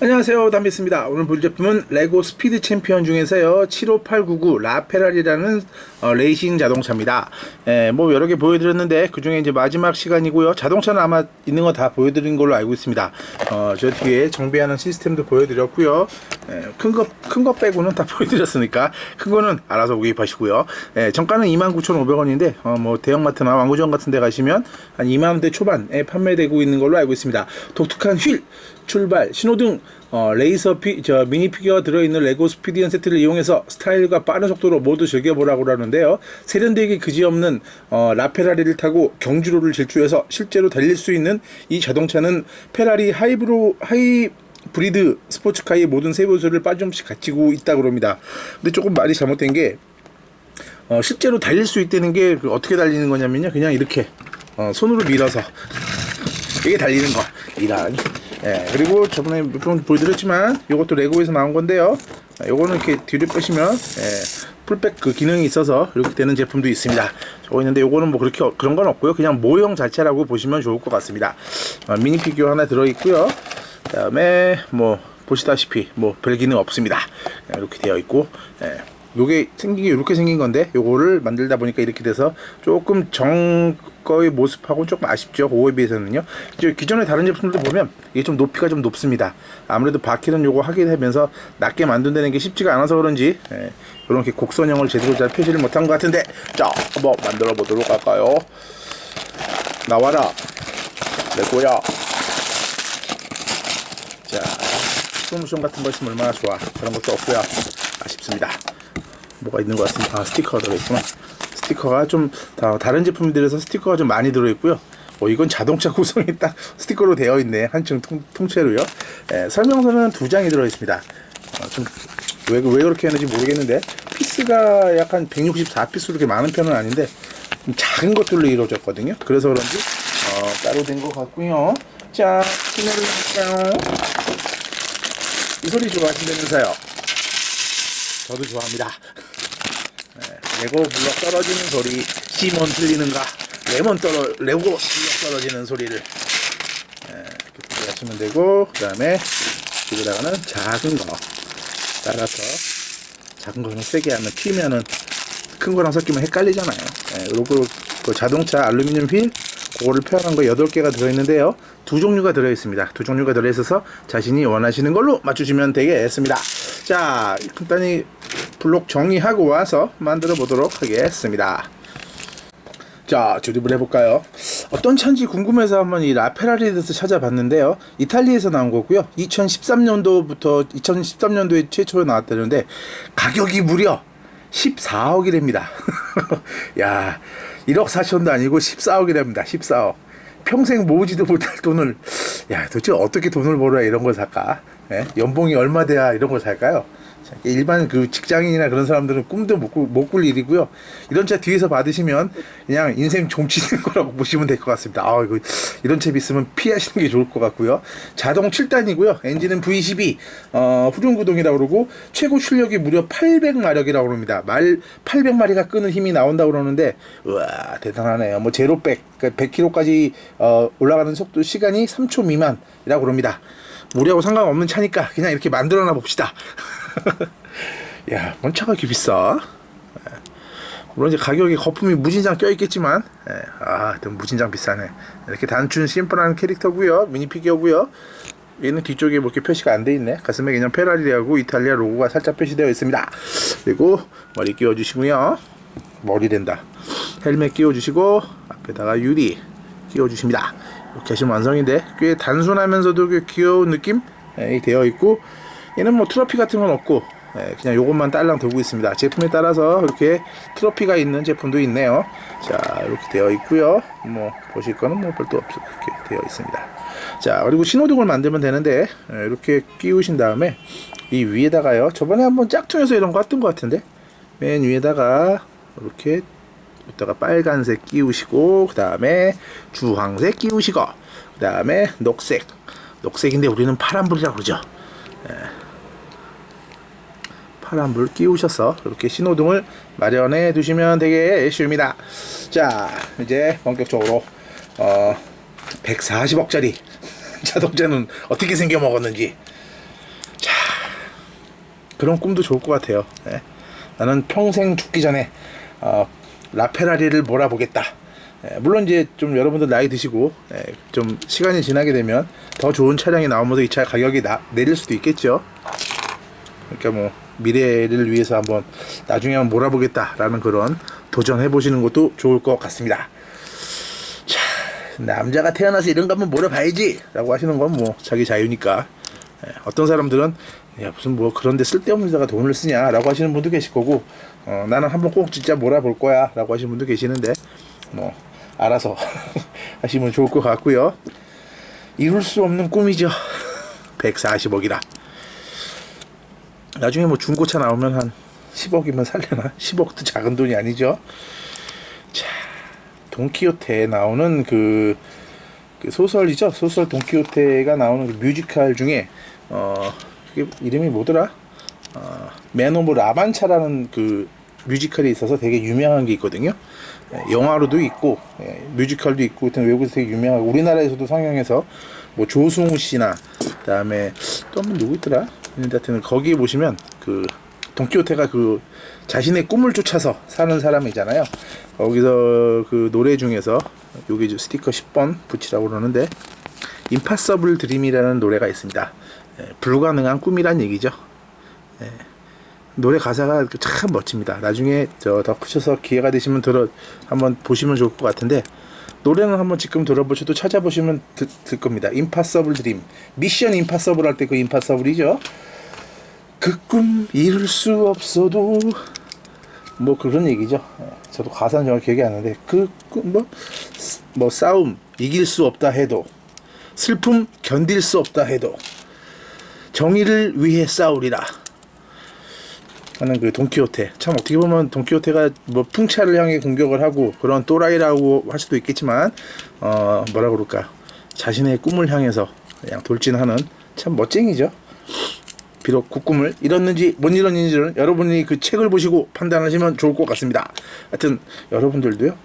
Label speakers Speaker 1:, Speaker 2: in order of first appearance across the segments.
Speaker 1: 안녕하세요. 담비스입니다. 오늘 볼 제품은 레고 스피드 챔피언 중에서요. 75899 라페랄이라는 어, 레이싱 자동차입니다. 예, 뭐 여러 개 보여드렸는데 그 중에 이제 마지막 시간이고요. 자동차는 아마 있는 거 다 보여드린 걸로 알고 있습니다. 어, 저 뒤에 정비하는 시스템도 보여드렸고요. 예, 큰거 큰 거 빼고는 다 보여드렸으니까 큰 거는 알아서 구입하시고요. 예, 정가는 29,500원인데 어, 뭐 대형마트나 왕구정 같은 데 가시면 한 2만원대 초반에 판매되고 있는 걸로 알고 있습니다. 독특한 휠 출발, 신호등, 어, 레이서 피, 저 미니 피규어가 들어있는 레고 스피디언 세트를 이용해서 스타일과 빠른 속도로 모두 즐겨보라고 하는데요. 세련되게 그지없는 어, 라페라리를 타고 경주로를 질주해서 실제로 달릴 수 있는 이 자동차는 페라리 하이브로 하이 브리드 스포츠카의 모든 세부수를 빠짐없이 갖추고 있다고 합니다. 근데 조금 말이 잘못된 게 어, 실제로 달릴 수 있다는 게그 어떻게 달리는 거냐면요. 그냥 이렇게 어, 손으로 밀어서 이게 달리는 거. 이란. 예, 그리고 저번에 몇 번 보여드렸지만 이것도 레고에서 나온 건데요. 아, 요거는 이렇게 뒤를 빼시면 예, 풀백 그 기능이 있어서 이렇게 되는 제품도 있습니다. 저거 있는데 요거는 뭐 그렇게 어- 그런 건 없고요. 그냥 모형 자체라고 보시면 좋을 것 같습니다. 어, 미니 피규어 하나 들어 있고요. 그다음에 뭐 보시다시피 뭐 별 기능 없습니다. 이렇게 되어 있고. 예. 요게 생긴 게 이렇게 생긴 건데 요거를 만들다 보니까 이렇게 돼서 조금 정 거의 모습하고는 조금 아쉽죠 그거에 비해서는요. 이제 기존의 다른 제품들 보면 이게 좀 높이가 좀 높습니다. 아무래도 바퀴는 요거 하게 되면서 낮게 만든다는 게 쉽지가 않아서 그런지 예, 이렇게 곡선형을 제대로 잘 표시를 못한 것 같은데 자 한번 만들어 보도록 할까요? 나와라. 내 거야. 자 프로모션 같은 거 있으면 얼마나 좋아. 그런 것도 없고요. 아쉽습니다 뭐가 있는 것 같습니다. 아, 스티커가 들어있구나. 스티커가 좀 다, 다른 제품들에서 스티커가 좀 많이 들어있고요. 어, 이건 자동차 구성이 딱 스티커로 되어 있네. 한층 통, 통째로요. 예, 설명서는 두 장이 들어있습니다. 어, 좀, 왜, 왜 그렇게 했는지 모르겠는데, 피스가 약간 164피스로 그렇게 많은 편은 아닌데, 좀 작은 것들로 이루어졌거든요. 그래서 그런지, 어, 따로 된 것 같고요. 자, 신호를 할까요? 이 소리 좋아하신다면서요. 저도 좋아합니다. 네, 레고 블럭 떨어지는 소리, 시몬 틀리는가, 레몬 떨어, 레고 블럭 떨어지는 소리를 네, 이렇게 하시면 되고, 그 다음에 여기다가는 작은 거 따라서 작은 거는 세게 하면 튀면은 큰 거랑 섞이면 헷갈리잖아요. 네, 그리고 그 자동차 알루미늄 휠 그거를 표현한 거 8개가 들어있는데요. 두 종류가 들어있습니다. 두 종류가 들어있어서 자신이 원하시는 걸로 맞추시면 되겠습니다. 자, 간단히 블록 정리하고 와서 만들어 보도록 하겠습니다. 자, 조립을 해볼까요? 어떤 차인지 궁금해서 한번 이 라페라리에 대해서 찾아봤는데요. 이탈리아에서 나온 거고요. 2013년도부터 2013년도에 최초로 나왔다는데 가격이 무려 14억이랍니다. 야, 1억 4천도 아니고 14억이랍니다. 14억. 평생 모으지도 못할 돈을 야 도대체 어떻게 돈을 벌어야 이런 걸 살까? 예? 연봉이 얼마 돼야 이런 걸 살까요? 자, 일반 그 직장인이나 그런 사람들은 꿈도 못, 꾸- 못꿀 일이고요. 이런 차 뒤에서 받으시면 그냥 인생 종치는 거라고 보시면 될 것 같습니다. 아, 이거 이런 차 있으면 피하시는 게 좋을 것 같고요. 자동 7단이고요. 엔진은 V12, 어, 후륜구동이라고 그러고 최고 출력이 무려 800마력이라고 그럽니다. 말 800마리가 끄는 힘이 나온다고 그러는데 우와 대단하네요. 뭐 제로백, 그러니까 100km까지 어, 올라가는 속도 시간이 3초 미만이라고 그럽니다. 우리하고 상관없는 차니까 그냥 이렇게 만들어놔 봅시다. 야, 뭔 차가 이렇게 비싸? 예. 물론 이제 가격이 거품이 무진장 껴있겠지만, 예. 아, 또 무진장 비싸네. 이렇게 단순 심플한 캐릭터고요 미니 피규어고요 얘는 뒤쪽에 뭐 이렇게 표시가 안 돼 있네. 가슴에 그냥 페라리하고 이탈리아 로고가 살짝 표시되어 있습니다. 그리고 머리 끼워주시고요. 머리 된다. 헬멧 끼워주시고 앞에다가 유리 끼워주십니다. 이렇게 하시면 완성인데 꽤 단순하면서도 꽤 귀여운 느낌 이 되어 있고 얘는 뭐 트로피 같은 건 없고 예, 그냥 요것만 딸랑 들고 있습니다. 제품에 따라서 이렇게 트로피가 있는 제품도 있네요. 자 이렇게 되어 있고요. 뭐 보실 거는 뭐 별도 없이 이렇게 되어 있습니다. 자 그리고 신호등을 만들면 되는데 예, 이렇게 끼우신 다음에 이 위에다가요. 저번에 한번 짝퉁에서 이런 거 했던 것 같은데 맨 위에다가 이렇게 이따가 빨간색 끼우시고 그 다음에 주황색 끼우시고 그 다음에 녹색 녹색인데 우리는 파란불이라고 그러죠 예. 파란불 끼우셔서 이렇게 신호등을 마련해 두시면 되겠습니다 자 이제 본격적으로 어 140억짜리 자동차는 어떻게 생겨 먹었는지 그런 꿈도 좋을 것 같아요. 예. 나는 평생 죽기 전에 어, 라페라리를 몰아보겠다. 예, 물론 이제 좀 여러분들 나이 드시고 예, 좀 시간이 지나게 되면 더 좋은 차량이 나오면서 이 차 가격이 나, 내릴 수도 있겠죠. 그러니까 뭐 미래를 위해서 한번 나중에 한번 몰아보겠다라는 그런 도전해 보시는 것도 좋을 것 같습니다. 자, 남자가 태어나서 이런 거 한번 몰아봐야지라고 하시는 건 뭐 자기 자유니까. 예, 어떤 사람들은 야 무슨 뭐 그런데 쓸데없는 데가 돈을 쓰냐라고 하시는 분도 계실 거고 어, 나는 한번 꼭 진짜 몰아볼 거야라고 하시는 분도 계시는데 뭐 알아서 하시면 좋을 것 같고요. 이룰 수 없는 꿈이죠. 140억이라. 나중에 뭐 중고차 나오면 한 10억이면 살려나? 10억도 작은 돈이 아니죠. 자, 돈키호테에 나오는 그, 그 소설이죠. 소설 돈키호테가 나오는 그 뮤지컬 중에 어 그게 이름이 뭐더라? 어, 맨 오브 라반차라는 그 뮤지컬이 있어서 되게 유명한 게 있거든요. 예, 영화로도 있고 예, 뮤지컬도 있고 하여튼 외국에서 되게 유명하고 우리나라에서도 상영해서 뭐 조승우 씨나 그다음에 또 한 분 누구 있더라? 근데 하여튼 거기 보시면 그 돈키호테가 그 자신의 꿈을 쫓아서 사는 사람이잖아요. 거기서 그 노래 중에서 여기 스티커 10번 붙이라고 그러는데 임파서블 드림이라는 노래가 있습니다. 예, 불가능한 꿈이란 얘기죠. 예, 노래 가사가 참 멋집니다. 나중에 저더 크셔서 기회가 되시면 들어 한번 보시면 좋을 것 같은데 노래는 한번 지금 들어보셔도 찾아보시면 드, 들 겁니다. 임파서블 드림 미션 임파서블 할 때 그 임파서블이죠. 그 꿈 이룰 수 없어도 뭐 그런 얘기죠. 예, 저도 가사는 정확히 기억이 안 나는데 그뭐뭐 뭐 싸움 이길 수 없다 해도 슬픔 견딜 수 없다 해도 정의를 위해 싸우리라 하는 그 돈키호테 참 어떻게 보면 돈키호테가 뭐 풍차를 향해 공격을 하고 그런 또라이라고 할 수도 있겠지만 어 뭐라 그럴까 자신의 꿈을 향해서 그냥 돌진하는 참 멋쟁이죠. 비록 그 꿈을 이뤘는지 못 이뤘는지는 여러분이 그 책을 보시고 판단하시면 좋을 것 같습니다. 하여튼 여러분들도요.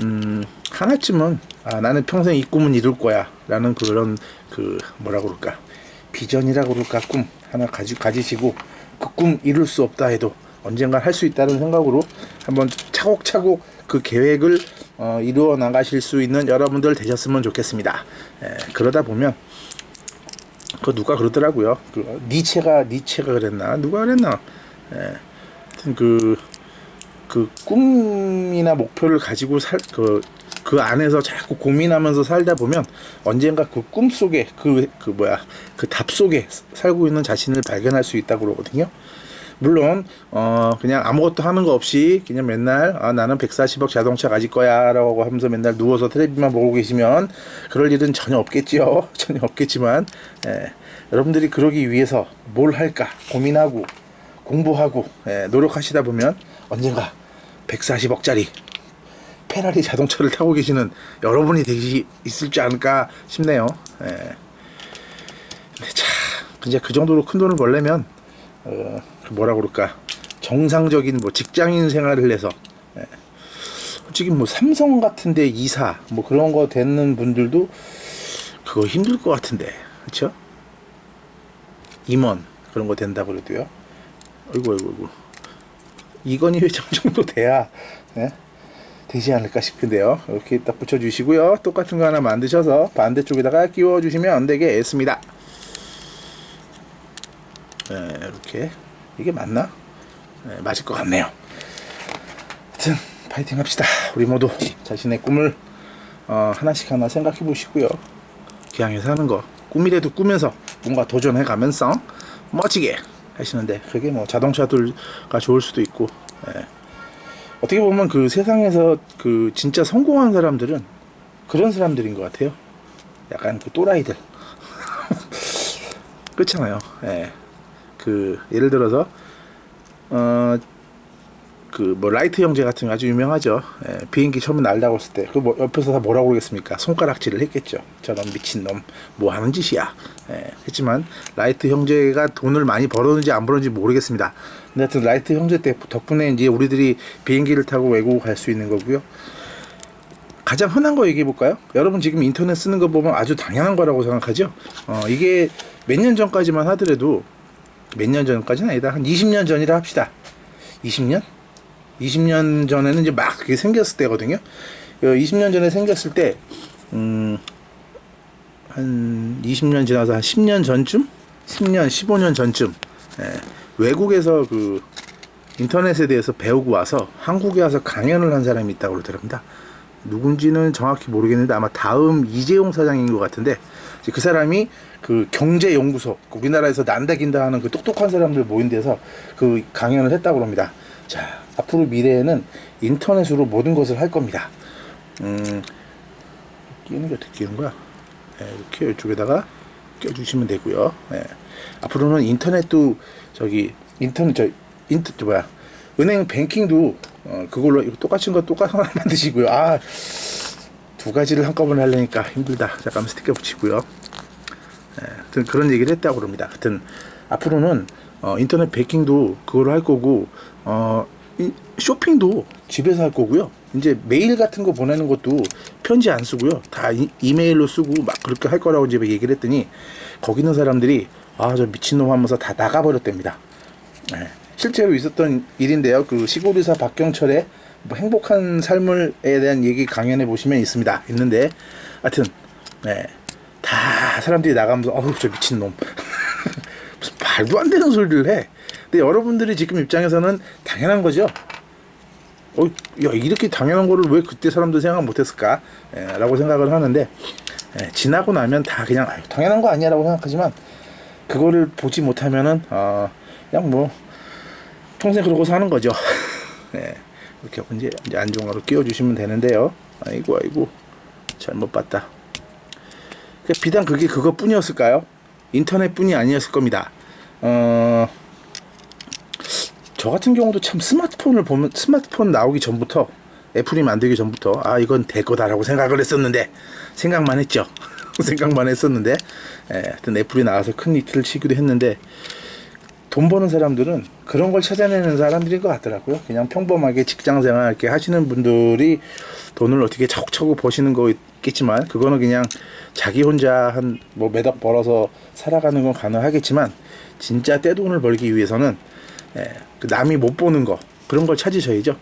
Speaker 1: 음, 하나쯤은 아, 나는 평생 이 꿈은 이룰 거야 라는 그런 그 뭐라 그럴까 비전이라고 그럴까 꿈 하나 가지, 가지시고 그 꿈 이룰 수 없다 해도 언젠가 할수 있다는 생각으로 한번 차곡차곡 그 계획을 어, 이루어 나가실 수 있는 여러분들 되셨으면 좋겠습니다. 에, 그러다 보면 그 누가 그러더라고요. 그 니체가 니체가 그랬나 누가 그랬나. 예. 그, 그 꿈이나 목표를 가지고 살 그 그 안에서 자꾸 고민하면서 살다 보면 언젠가 그 꿈 속에 그그 뭐야 그 답 속에 살고 있는 자신을 발견할 수 있다고 그러거든요. 물론 어 그냥 아무것도 하는 거 없이 그냥 맨날 아 나는 140억 자동차 가질 거야라고 하면서 맨날 누워서 텔레비만 보고 계시면 그럴 일은 전혀 없겠지요. 전혀 없겠지만 예, 여러분들이 그러기 위해서 뭘 할까 고민하고 공부하고 예, 노력하시다 보면 언젠가 140억짜리 페라리 자동차를 타고 계시는 여러분이 되시 있을지 않을까 싶네요. 예. 근데 참 이제 그 정도로 큰 돈을 벌려면 어, 그 뭐라 그럴까 정상적인 뭐 직장인 생활을 해서 예. 솔직히 뭐 삼성 같은데 이사 뭐 그런 거 되는 분들도 그거 힘들 것 같은데 그렇죠? 임원 그런 거 된다고 그래도요. 어이구 어이구 어이구 이건희 회장 정도 돼야 예? 되지 않을까 싶은데요. 이렇게 딱 붙여주시고요. 똑같은 거 하나 만드셔서 반대쪽에다가 끼워주시면 되겠습니다. 네, 이렇게 이게 맞나? 네, 맞을 것 같네요. 하여튼 파이팅 합시다. 우리 모두 자신의 꿈을 어, 하나씩 하나 생각해 보시고요. 기왕에 사는 거 꿈이라도 꾸면서 뭔가 도전해 가면서 멋지게 하시는데 그게 뭐 자동차들가 좋을 수도 있고 예. 어떻게 보면 그 세상에서 그 진짜 성공한 사람들은 그런 사람들인 것 같아요. 약간 그 또라이들. 그렇잖아요. 예. 그 예를 들어서 어 그 뭐 라이트 형제 같은 거 아주 유명하죠. 예, 비행기 처음에 날다고 했을 때 그 뭐 옆에서 다 뭐라고 그러겠습니까? 손가락질을 했겠죠. 저런 미친 놈, 뭐 하는 짓이야. 예, 했지만 라이트 형제가 돈을 많이 벌었는지 안 벌었는지 모르겠습니다. 근데 하여튼 라이트 형제 때 덕분에 이제 우리들이 비행기를 타고 외국 갈 수 있는 거고요. 가장 흔한 거 얘기해 볼까요? 여러분 지금 인터넷 쓰는 거 보면 아주 당연한 거라고 생각하죠. 어, 이게 몇 년 전까지만 하더라도 몇 년 전까지는 아니다. 한 20년 전이라 합시다. 20년? 20년 전에는 이제 막 그게 생겼을 때거든요. 어, 20년 전에 생겼을 때, 음, 한 20년 지나서 한 10년 전쯤? 10년, 15년 전쯤, 예, 외국에서 그 인터넷에 대해서 배우고 와서 한국에 와서 강연을 한 사람이 있다고 그러더랍니다. 누군지는 정확히 모르겠는데 아마 다음 이재용 사장인 것 같은데 그 사람이 그 경제연구소 그 우리나라에서 난다긴다 하는 그 똑똑한 사람들 모인 데서 그 강연을 했다고 합니다. 자 앞으로 미래에는 인터넷으로 모든 것을 할 겁니다. 음 끼는 게 어떻게 끼는 거야? 네, 이렇게 이쪽에다가 껴주시면 되고요. 예. 앞으로는 인터넷도 저기 인터넷 저 인터 저 뭐야 은행 뱅킹도 어, 그걸로 똑같은 거 똑같은 거 만드시고요. 아 두 가지를 한꺼번에 하려니까 힘들다. 잠깐 스티커 붙이고요. 예, 하여튼 그런 얘기를 했다고 그럽니다. 하여튼 앞으로는 어, 인터넷 베킹도 그걸로 할 거고 어, 이, 쇼핑도 집에서 할 거고요. 이제 메일 같은 거 보내는 것도 편지 안 쓰고요. 다 이, 이메일로 쓰고 막 그렇게 할 거라고 이제 얘기를 했더니 거기 있는 사람들이 아 저 미친놈 하면서 다 나가버렸답니다. 예, 실제로 있었던 일인데요. 그 시골의사 박경철의 뭐 행복한 삶을에 대한 얘기 강연해 보시면 있습니다. 있는데 하여튼 네, 다 사람들이 나가면서 어우 저 미친 놈 무슨 말도 안 되는 소리를 해. 근데 여러분들이 지금 입장에서는 당연한 거죠. 어, 야 이렇게 당연한 거를 왜 그때 사람들 생각 못했을까? 예, 라고 생각을 하는데 예, 지나고 나면 다 그냥 아유, 당연한 거 아니야라고 생각하지만 그거를 보지 못하면은 어, 그냥 뭐 평생 그러고 사는 거죠. 예, 이렇게 이제, 안정화로 끼워주시면 되는데요. 아이고 아이고 잘못 봤다. 그 비단 그게 그것뿐이었을까요? 인터넷뿐이 아니었을 겁니다. 어, 저 같은 경우도 참 스마트폰을 보면 스마트폰 나오기 전부터 애플이 만들기 전부터 아 이건 될 거다라고 생각을 했었는데 생각만 했죠. 생각만 했었는데 예, 하여튼 애플이 나와서 큰 히트를 치기도 했는데 돈 버는 사람들은 그런 걸 찾아내는 사람들인 것 같더라고요. 그냥 평범하게 직장 생활 이렇게 하시는 분들이 돈을 어떻게 차곡차곡 버시는 거 있겠지만 그거는 그냥 자기 혼자 한 뭐 매덕 벌어서 살아가는 건 가능하겠지만 진짜 떼돈을 벌기 위해서는 예, 그 남이 못 보는 거 그런 걸 찾으셔야죠.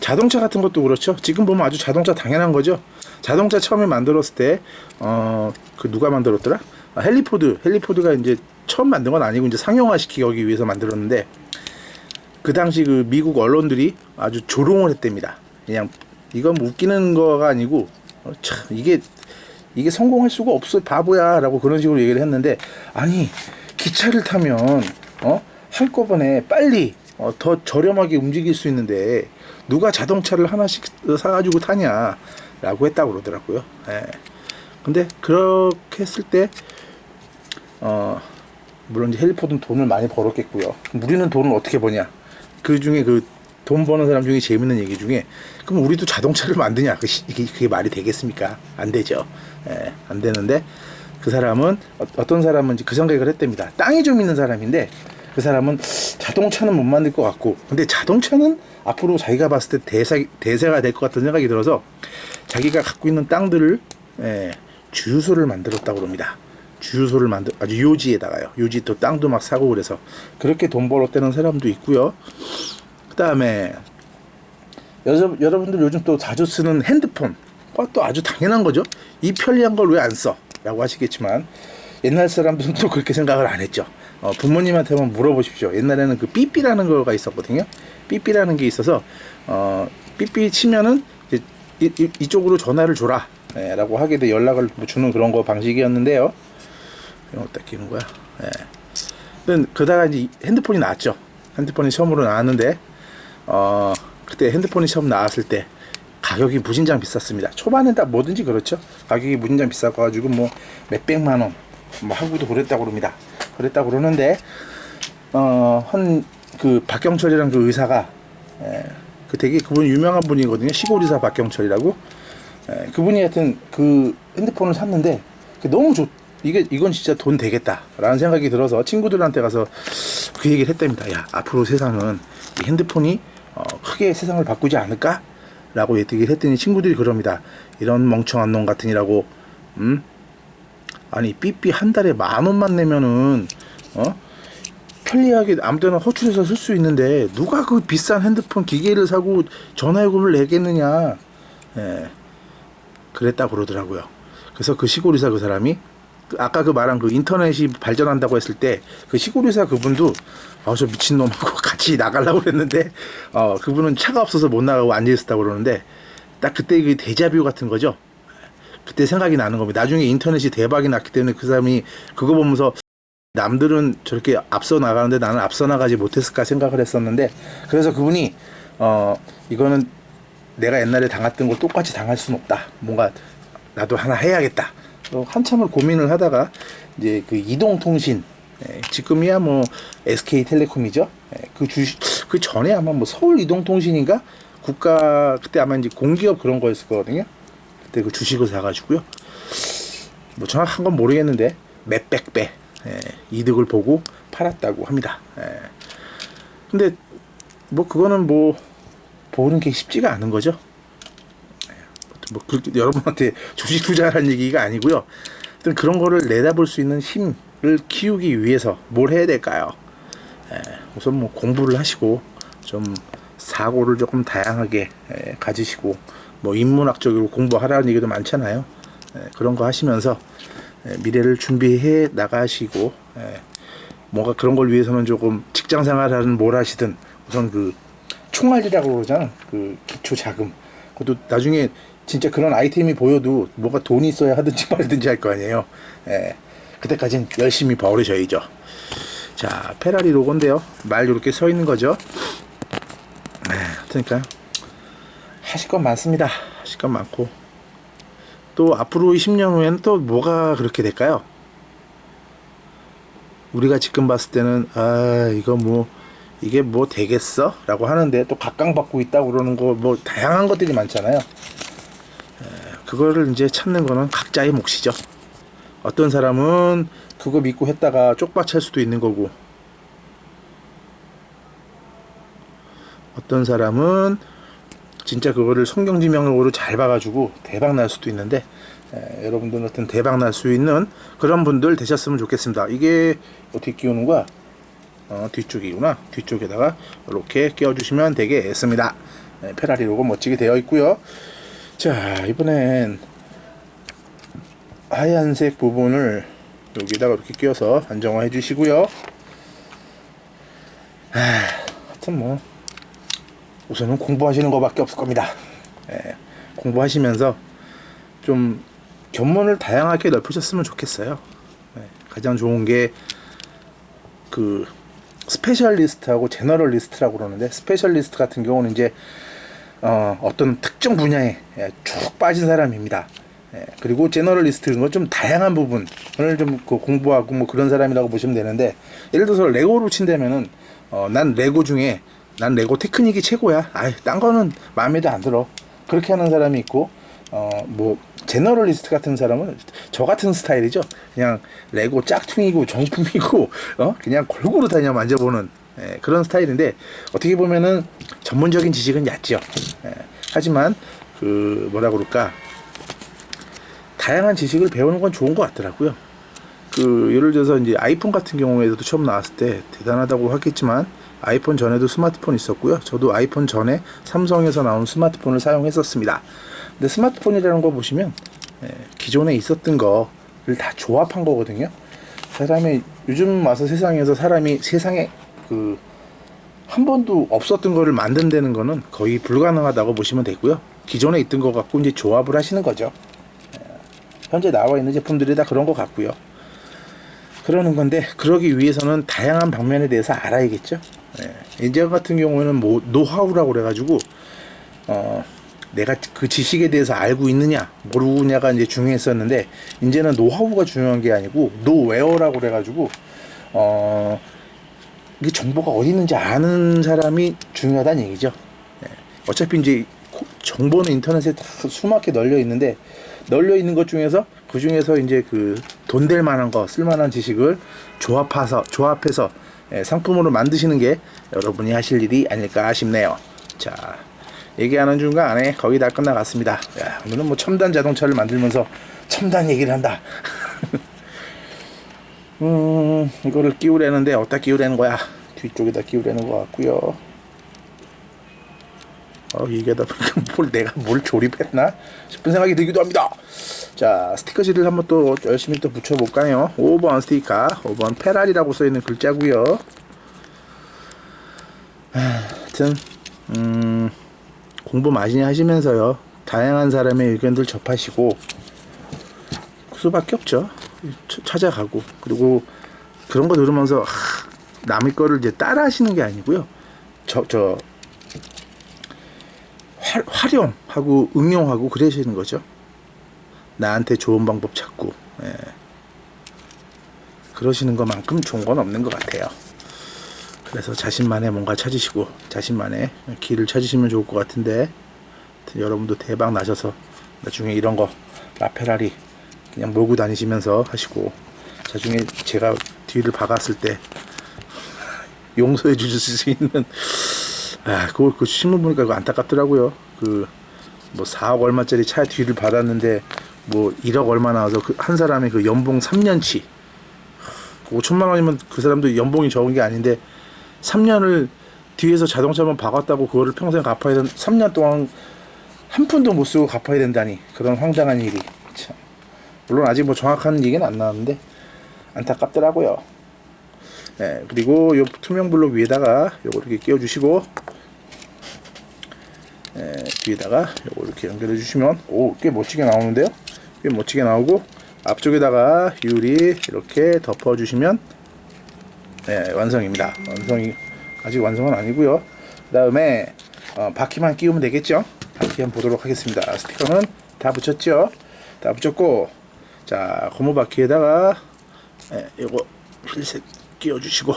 Speaker 1: 자동차 같은 것도 그렇죠. 지금 보면 아주 자동차 당연한 거죠. 자동차 처음에 만들었을 때, 어, 그 누가 만들었더라? 아, 헬리포드. 헬리포드가 이제 처음 만든 건 아니고 이제 상용화 시키기 위해서 만들었는데, 그 당시 그 미국 언론들이 아주 조롱을 했답니다. 그냥 이건 뭐 웃기는 거가 아니고, 어, 참, 이게, 이게 성공할 수가 없어, 바보야. 라고 그런 식으로 얘기를 했는데, 아니, 기차를 타면, 어? 한꺼번에 빨리, 어, 더 저렴하게 움직일 수 있는데, 누가 자동차를 하나씩 사가지고 타냐. 라고 했다고 그러더라고요. 예. 근데 그렇게 했을 때, 어, 물론 이제 헬리포드는 돈을 많이 벌었겠고요. 우리는 돈을 어떻게 버냐? 그 중에 그 돈 버는 사람 중에 재밌는 얘기 중에 그럼 우리도 자동차를 만드냐? 그 시- 이게 그게 말이 되겠습니까? 안 되죠. 예, 안 되는데 그 사람은 어- 어떤 사람은 그 생각을 했답니다. 땅이 좀 있는 사람인데 그 사람은 자동차는 못 만들 것 같고 근데 자동차는 앞으로 자기가 봤을 때 대세, 대세가 될 것 같은 생각이 들어서 자기가 갖고 있는 땅들을 예, 주유소를 만들었다고 그럽니다. 주유소를 만들 아주 요지에다가요. 요지 또 땅도 막 사고 그래서 그렇게 돈 벌었다는 사람도 있고요. 그다음에 여러, 여러분들 요즘 또 자주 쓰는 핸드폰 그것도 아주 당연한 거죠. 이 편리한 걸 왜 안 써? 라고 하시겠지만 옛날 사람들은 또 그렇게 생각을 안 했죠. 어, 부모님한테 한번 물어보십시오. 옛날에는 그 삐삐라는 거가 있었거든요. 삐삐라는 게 있어서 어, 삐삐 치면은 이, 이, 이쪽으로 전화를 줘라. 예, 라고 하게 돼 연락을 뭐 주는 그런 거 방식이었는데요. 이거 어디다 끼는 거야? 예. 그러다가 이제 핸드폰이 나왔죠. 핸드폰이 처음으로 나왔는데 어, 그때 핸드폰이 처음 나왔을 때 가격이 무진장 비쌌습니다. 초반엔 다 뭐든지 그렇죠. 가격이 무진장 비싸가지고 뭐 몇백만 원, 뭐 하고도 그랬다고 그럽니다. 그랬다고 그러는데, 어, 한, 그 박경철이랑 그 의사가, 에, 그 되게 그분 유명한 분이거든요. 시골 의사 박경철이라고. 에, 그분이 하여튼 그 핸드폰을 샀는데, 너무 좋, 이게, 이건 진짜 돈 되겠다라는 생각이 들어서 친구들한테 가서 그 얘기를 했답니다. 야, 앞으로 세상은 이 핸드폰이 어, 크게 세상을 바꾸지 않을까? 라고 얘기를 했더니 친구들이 그럽니다. 이런 멍청한 놈 같으니라고, 음? 아니, 삐삐 한 달에 만 원만 내면은, 어? 편리하게 아무 데나 호출해서 쓸 수 있는데 누가 그 비싼 핸드폰 기계를 사고 전화요금을 내겠느냐. 예. 그랬다 그러더라고요. 그래서 그 시골이사 그 사람이 그 아까 그 말한 그 인터넷이 발전한다고 했을 때 그 시골이사 그분도 아저 미친놈하고 같이 나가려고 그랬는데 어 그분은 차가 없어서 못 나가고 앉아 있었다고 그러는데 딱 그때 그 데자뷰 같은 거죠. 그때 생각이 나는 겁니다. 나중에 인터넷이 대박이 났기 때문에 그 사람이 그거 보면서 남들은 저렇게 앞서 나가는데 나는 앞서 나가지 못했을까 생각을 했었는데 그래서 그분이 어 이거는 내가 옛날에 당했던 걸 똑같이 당할 수는 없다. 뭔가 나도 하나 해야겠다. 어, 한참을 고민을 하다가 이제 그 이동통신 예, 지금이야 뭐 SK텔레콤이죠. 예, 그 주식 그 전에 아마 뭐 서울 이동통신인가 국가 그때 아마 이제 공기업 그런 거였을 거거든요. 그때 그 주식을 사가지고요. 뭐 정확한 건 모르겠는데 몇백 배 예, 이득을 보고 팔았다고 합니다. 예. 근데 뭐 그거는 뭐 보는 게 쉽지가 않은 거죠. 예, 뭐 그렇게 여러분한테 주식 투자하는 얘기가 아니고요. 하여튼 그런 거를 내다볼 수 있는 힘을 키우기 위해서 뭘 해야 될까요? 예, 우선 뭐 공부를 하시고 좀 사고를 조금 다양하게 예, 가지시고 뭐 인문학적으로 공부하라는 얘기도 많잖아요. 예, 그런 거 하시면서 예, 미래를 준비해 나가시고 예, 뭔가 그런 걸 위해서는 조금 직장 생활하는 뭘 하시든 우선 그 총알이라고 그러잖아. 그 기초 자금. 그것도 나중에 진짜 그런 아이템이 보여도 뭔가 돈이 있어야 하든지 말든지 할 거 아니에요. 예. 그때까진 열심히 버리셔야죠. 자, 페라리 로고인데요. 말 이렇게 서 있는 거죠. 예, 그러니까 하실 건 많습니다. 하실 건 많고 또 앞으로 20년 후에는 또 뭐가 그렇게 될까요? 우리가 지금 봤을 때는 아 이거 뭐 이게 뭐 되겠어? 라고 하는데 또 각광받고 있다고 그러는 거 뭐 다양한 것들이 많잖아요. 에, 그거를 이제 찾는 거는 각자의 몫이죠. 어떤 사람은 그거 믿고 했다가 쪽박찰 수도 있는 거고 어떤 사람은 진짜 그거를 성경지명으로 잘 봐가지고 대박 날 수도 있는데 에, 여러분들 같은 대박 날 수 있는 그런 분들 되셨으면 좋겠습니다. 이게 어떻게 끼우는 거야? 어, 뒤쪽이구나. 뒤쪽에다가 이렇게 끼워주시면 되겠습니다. 네, 페라리 로고 멋지게 되어 있고요. 자 이번엔 하얀색 부분을 여기다가 이렇게 끼워서 안정화 해 주시고요. 아, 하여튼 뭐 우선은 공부하시는 것밖에 없을 겁니다. 예, 공부하시면서 좀 견문을 다양하게 넓히셨으면 좋겠어요. 예, 가장 좋은 게 그 스페셜리스트하고 제너럴리스트라고 그러는데 스페셜리스트 같은 경우는 이제 어, 어떤 특정 분야에 예, 쭉 빠진 사람입니다. 예, 그리고 제너럴리스트는 건좀 다양한 부분을 좀그 공부하고 뭐 그런 사람이라고 보시면 되는데 예를 들어서 레고로 친다면은 어, 난 레고 중에 난 레고 테크닉이 최고야. 아이, 딴 거는 마음에도 안 들어. 그렇게 하는 사람이 있고, 어, 뭐, 제너럴리스트 같은 사람은 저 같은 스타일이죠. 그냥 레고 짝퉁이고 정품이고, 어, 그냥 골고루 다녀 만져보는 예, 그런 스타일인데, 어떻게 보면은 전문적인 지식은 얕죠. 예, 하지만, 그, 뭐라 그럴까. 다양한 지식을 배우는 건 좋은 것 같더라고요. 그 예를 들어서 이제 아이폰 같은 경우에도 처음 나왔을 때 대단하다고 하겠지만 아이폰 전에도 스마트폰 있었고요. 저도 아이폰 전에 삼성에서 나온 스마트폰을 사용했었습니다. 근데 스마트폰이라는 거 보시면 예, 기존에 있었던 거를 다 조합한 거거든요. 사람이 요즘 와서 세상에서 사람이 세상에 그 한 번도 없었던 거를 만든다는 거는 거의 불가능하다고 보시면 되고요. 기존에 있던 거 갖고 이제 조합을 하시는 거죠. 예, 현재 나와 있는 제품들이 다 그런 것 같고요. 그러는 건데 그러기 위해서는 다양한 방면에 대해서 알아야겠죠. 예. 이제 같은 경우에는 뭐 노하우라고 그래가지고 어 내가 그 지식에 대해서 알고 있느냐 모르느냐가 이제 중요했었는데 이제는 노하우가 중요한 게 아니고 노웨어라고 그래가지고 어 이게 정보가 어디 있는지 아는 사람이 중요하다는 얘기죠. 예. 어차피 이제 고- 정보는 인터넷에 다 수많게 널려 있는데 널려 있는 것 중에서 그 중에서 이제 그 돈 될 만한 거 쓸만한 지식을 조합해서 조합해서 예, 상품으로 만드시는 게 여러분이 하실 일이 아닐까 싶네요. 자 얘기하는 중간에 거의 다 끝나갔습니다. 야, 오늘은 뭐 첨단 자동차를 만들면서 첨단 얘기를 한다. 음, 이거를 끼우려는데 어디다 끼우려는 거야? 뒤쪽에다 끼우려는 것 같고요. 어, 이게 다 보니까 뭘 내가 뭘 조립했나 싶은 생각이 들기도 합니다. 자, 스티커지를 한번 또 열심히 또 붙여볼까요? 5번 스티커, 5번 페라리라고 써있는 글자고요. 하여튼 음, 공부 많이 하시면서요. 다양한 사람의 의견들 접하시고 그 수밖에 없죠. 차- 찾아가고 그리고 그런 거 들으면서 하, 남의 거를 이제 따라 하시는 게 아니고요. 저, 저, 화, 활용하고 응용하고 그러시는 거죠. 나한테 좋은 방법 찾고, 예. 그러시는 것만큼 좋은 건 없는 것 같아요. 그래서 자신만의 뭔가 찾으시고, 자신만의 길을 찾으시면 좋을 것 같은데, 여러분도 대박 나셔서 나중에 이런 거, 라페라리, 그냥 몰고 다니시면서 하시고, 나중에 제가 뒤를 박았을 때, 용서해 주실 수 있는 아 그거 그 신문 보니까 그거 안타깝더라고요. 그 뭐 4억 얼마짜리 차 뒤를 받았는데 뭐 1억 얼마 나와서 그 한 사람의 그 연봉 3년치. 5천만 원이면 그 사람도 연봉이 적은 게 아닌데 3년을 뒤에서 자동차만 박았다고 그거를 평생 갚아야 된 3년 동안 한 푼도 못 쓰고 갚아야 된다니 그런 황당한 일이. 참 물론 아직 뭐 정확한 얘기는 안 나왔는데 안타깝더라고요. 네, 그리고 요 투명 블록 위에다가 요거 이렇게 끼워 주시고 네, 뒤에다가 요거 이렇게 연결해 주시면 오 꽤 멋지게 나오는데요? 꽤 멋지게 나오고 앞쪽에다가 유리 이렇게 덮어 주시면 네, 완성입니다. 완성이 아직 완성은 아니고요. 그 다음에 어, 바퀴만 끼우면 되겠죠? 바퀴 한번 보도록 하겠습니다. 스티커는 다 붙였죠? 다 붙였고 자 고무 바퀴에다가 네, 요거 휠셋 끼워주시고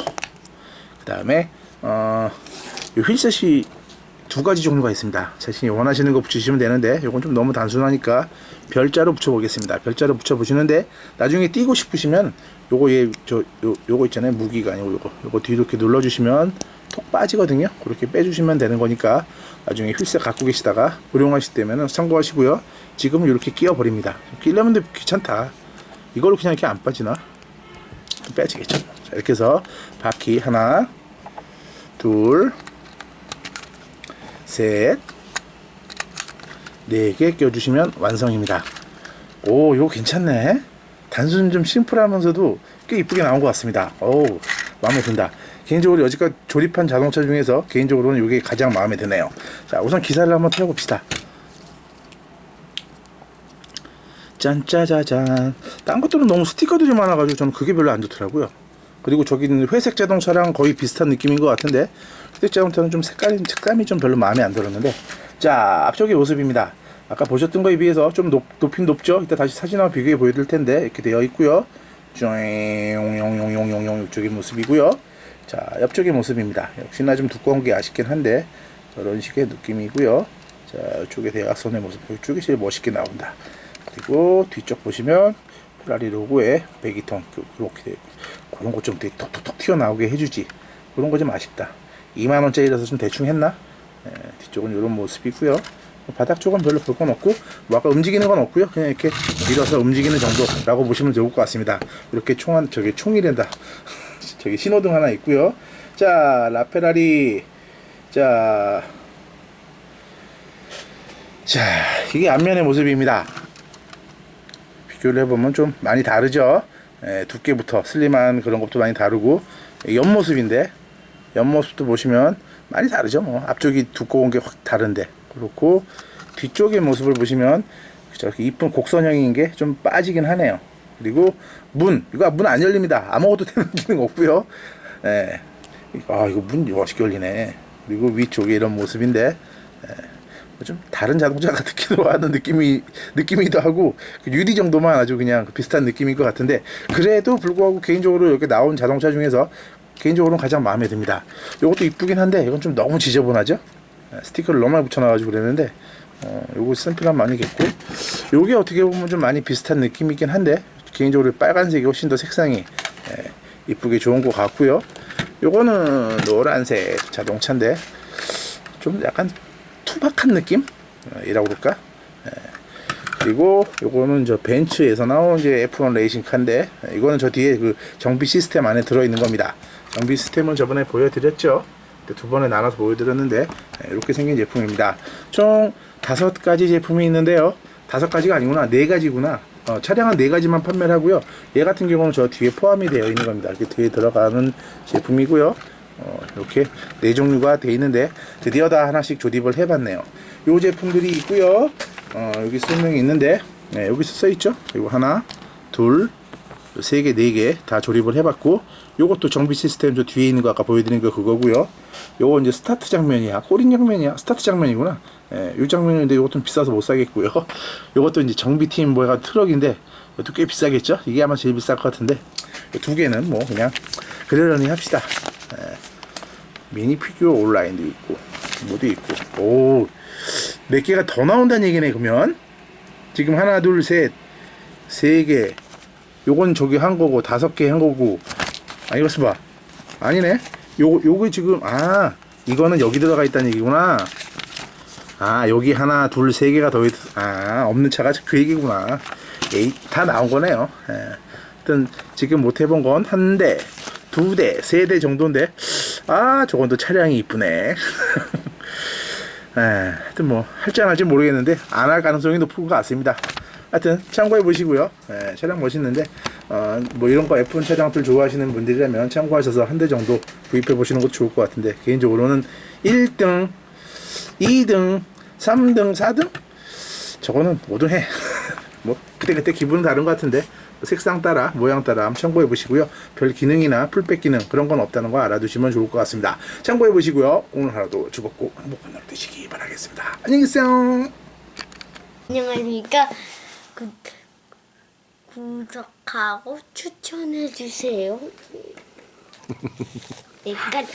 Speaker 1: 그 다음에 어, 요 휠셋이 두 가지 종류가 있습니다. 자신이 원하시는 거 붙이시면 되는데 요건 좀 너무 단순하니까 별자로 붙여 보겠습니다. 별자로 붙여 보시는데 나중에 띄고 싶으시면 요거 얘저 요, 요거 있잖아요 무기가 아니고 요거 요거 뒤로 이렇게 눌러 주시면 톡 빠지거든요. 그렇게 빼주시면 되는 거니까 나중에 휠셋 갖고 계시다가 활용하실 때면은 참고하시고요. 지금은 이렇게 끼워 버립니다. 끼려면 데 귀찮다. 이걸로 그냥 이렇게 안 빠지나? 빼지겠죠. 자, 이렇게 해서 바퀴 하나, 둘, 셋, 네개 껴주시면 완성입니다. 오, 이거 괜찮네. 단순 좀 심플하면서도 꽤 이쁘게 나온 것 같습니다. 오, 마음에 든다. 개인적으로 여지껏 조립한 자동차 중에서 개인적으로는 이게 가장 마음에 드네요. 자, 우선 기사를 한번 태워봅시다. 짠짜자잔. 딴 것들은 너무 스티커들이 많아가지고 저는 그게 별로 안 좋더라고요. 그리고 저기는 회색 자동차랑 거의 비슷한 느낌인 것 같은데 회색 자동차는 좀 색깔이 색감이 좀 별로 마음에 안 들었는데 자 앞쪽의 모습입니다. 아까 보셨던 거에 비해서 좀 높, 높긴 높죠. 이따 다시 사진하고 비교해 보여드릴 텐데 이렇게 되어 있고요. 쭝용용용용용 이쪽의 모습이고요. 자 옆쪽의 모습입니다. 역시나 좀 두꺼운 게 아쉽긴 한데 저런 식의 느낌이고요. 자 이쪽에 대각선의 모습 이쪽이 제일 멋있게 나온다. 그리고 뒤쪽 보시면 페라리 로고에 배기통 그렇게 되어 있고 그런 거좀 되게 톡톡톡 튀어나오게 해주지. 그런 거 좀 아쉽다. 2만원짜리라서 좀 대충 했나? 예, 뒤쪽은 이런 모습이고요. 바닥 쪽은 별로 볼 건 없고 뭐 아까 움직이는 건 없고요. 그냥 이렇게 밀어서 움직이는 정도라고 보시면 좋을 것 같습니다. 이렇게 총한 저기 총이랜다. 저기 신호등 하나 있고요. 자 라페라리. 자. 자, 이게 앞면의 모습입니다. 비교를 해보면 좀 많이 다르죠. 예, 두께부터 슬림한 그런 것도 많이 다르고 옆모습인데 옆모습도 보시면 많이 다르죠. 뭐 앞쪽이 두꺼운 게 확 다른데 그렇고 뒤쪽의 모습을 보시면 저렇게 이쁜 곡선형인 게 좀 빠지긴 하네요. 그리고 문 이거 문 안 열립니다. 아무것도 되는 기능 없고요. 예. 아 이거 문 멋있게 열리네. 그리고 위쪽에 이런 모습인데 좀 다른 자동차 같기도 하는 느낌이 느낌이기도 하고 그 유리 정도만 아주 그냥 비슷한 느낌인 것 같은데 그래도 불구하고 개인적으로 이렇게 나온 자동차 중에서 개인적으로는 가장 마음에 듭니다. 이것도 이쁘긴 한데 이건 좀 너무 지저분하죠. 스티커를 너무 많이 붙여놔가지고 그랬는데 어, 요거 샘플한 많이 겠고 요게 어떻게 보면 좀 많이 비슷한 느낌이긴 한데 개인적으로 빨간색이 훨씬 더 색상이 예, 이쁘게 좋은 것 같고요. 요거는 노란색 자동차인데 좀 약간 투박한 느낌? 어, 이라고 그럴까? 예. 그리고 요거는 저 벤츠에서 나온 이제 F1 레이싱 카인데 이거는 저 뒤에 그 정비 시스템 안에 들어 있는 겁니다. 정비 시스템은 저번에 보여드렸죠. 두 번에 나눠서 보여드렸는데 네, 이렇게 생긴 제품입니다. 총 다섯 가지 제품이 있는데요. 다섯 가지가 아니구나 네 가지구나. 어, 차량은 네 가지만 판매를 하고요. 얘 같은 경우는 저 뒤에 포함이 되어 있는 겁니다. 이렇게 뒤에 들어가는 제품이고요. 어, 이렇게 네 종류가 되어 있는데 드디어 다 하나씩 조립을 해봤네요. 요 제품들이 있고요. 어, 여기 설명이 있는데 네, 여기서 써 있죠. 이거 하나, 둘, 세 개, 네 개 다 조립을 해봤고 요것도 정비 시스템 저 뒤에 있는 거 아까 보여드린 거 그거고요. 요거 이제 스타트 장면이야. 꼬린 장면이야. 스타트 장면이구나. 예, 요 장면인데 요것도 비싸서 못 사겠고요. 요것도 이제 정비팀 뭐가 트럭인데 이것도 꽤 비싸겠죠? 이게 아마 제일 비쌀 것 같은데 요두 개는 뭐 그냥 그러려니 합시다. 예. 미니 피규어 온라인도 있고 뭐도 있고. 오 몇 개가 더 나온다는 얘기네 그러면. 지금 하나 둘 셋 세 개. 요건 저기 한 거고 다섯 개 한 거고. 아 이거 써봐 아니네. 요 요거 지금 아 이거는 여기 들어가 있다는 얘기구나. 아 여기 하나 둘 세 개가 더 있, 아 없는 차가 그 얘기구나. 에이 다 나온 거네요. 예. 하여튼 지금 못 해본 건 한대 두 대 세 대 정도인데 아 저건 또 차량이 이쁘네 에, 하여튼 뭐 할지 안 할지 모르겠는데 안 할 가능성이 높은 것 같습니다. 하여튼 참고해 보시고요. 에, 차량 멋있는데 어, 뭐 이런 거 F1 차량들 좋아하시는 분들이라면 참고하셔서 한 대 정도 구입해 보시는 것도 좋을 것 같은데 개인적으로는 1등, 2등, 3등, 4등 저거는 5등 해. 뭐 그때 그때 기분은 다른 것 같은데 색상 따라 모양 따라 한번 참고해 보시고요. 별 기능이나 풀백 기능 그런 건 없다는 거 알아두시면 좋을 것 같습니다. 참고해 보시고요. 오늘 하루도 즐겁고 행복한 하루 되시기 바라겠습니다. 안녕히 계세요.
Speaker 2: 안녕하십니까. 구, 구독하고 추천해 주세요. 여기까지.